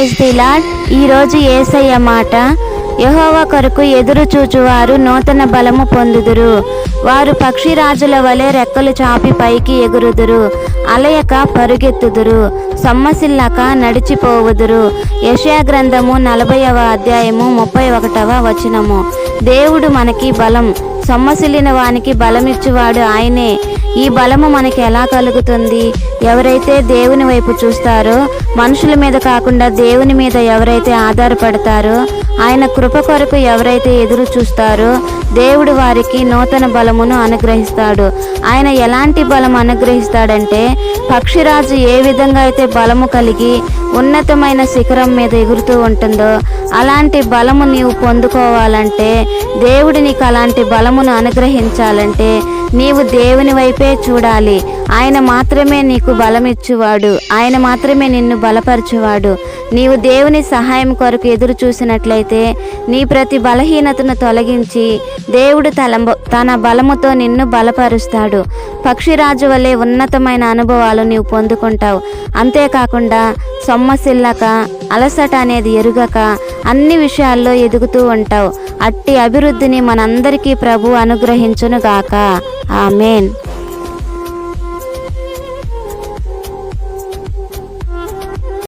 Lord ఈరోజు ఏసయ్య మాట యహోవ కొరకు ఎదురు చూచువారు నూతన బలము పొందుదురు. వారు పక్షిరాజుల వలె రెక్కలు చాపి పైకి ఎగురుదురు. అలయక పరుగెత్తుదురు. సొమ్మసిల్లక నడిచిపోవుదురు. యెషయా గ్రంథము నలభైవ అధ్యాయము ముప్పై ఒకటవ వచనము. దేవుడు మనకి బలం. సొమ్మసిల్లిన వానికి బలమిచ్చువాడు ఆయనే. ఈ బలము మనకి ఎలా కలుగుతుంది? ఎవరైతే దేవుని వైపు చూస్తారో మనుషుల మీద కాకుండా దేవుని మీద ఎవరైతే ఆధారపడతారో ఆయన కృప కొరకు ఎవరైతే ఎదురు చూస్తారో దేవుడు వారికి నూతన బలమును అనుగ్రహిస్తాడు. ఆయన ఎలాంటి బలం అనుగ్రహిస్తాడంటే పక్షిరాజు ఏ విధంగా అయితే బలము కలిగి ఉన్నతమైన శిఖరం మీద ఎగురుతూ ఉంటుందో అలాంటి బలము నీవు పొందుకోవాలంటే దేవుడు నీకు అలాంటి బలమును అనుగ్రహించాలంటే నీవు దేవుని వైపే చూడాలి. ఆయన మాత్రమే నీకు బలమిచ్చువాడు. ఆయన మాత్రమే నిన్ను బలపరచువాడు. నీవు దేవుని సహాయం కొరకు ఎదురు చూసినట్లయితే నీ ప్రతి బలహీనతను తొలగించి దేవుడు తల తన బలముతో నిన్ను బలపరుస్తాడు. పక్షిరాజు వలె ఉన్నతమైన అనుభవాలు నీవు పొందుకుంటావు. అంతేకాకుండా సొమ్మసిల్లక అలసట అనేది ఎరుగక అన్ని విషయాల్లో ఎదుగుతూ ఉంటావు. అట్టి అభివృద్ధిని మనందరికీ ప్రభు అనుగ్రహించునుగాక. ఆమెన్.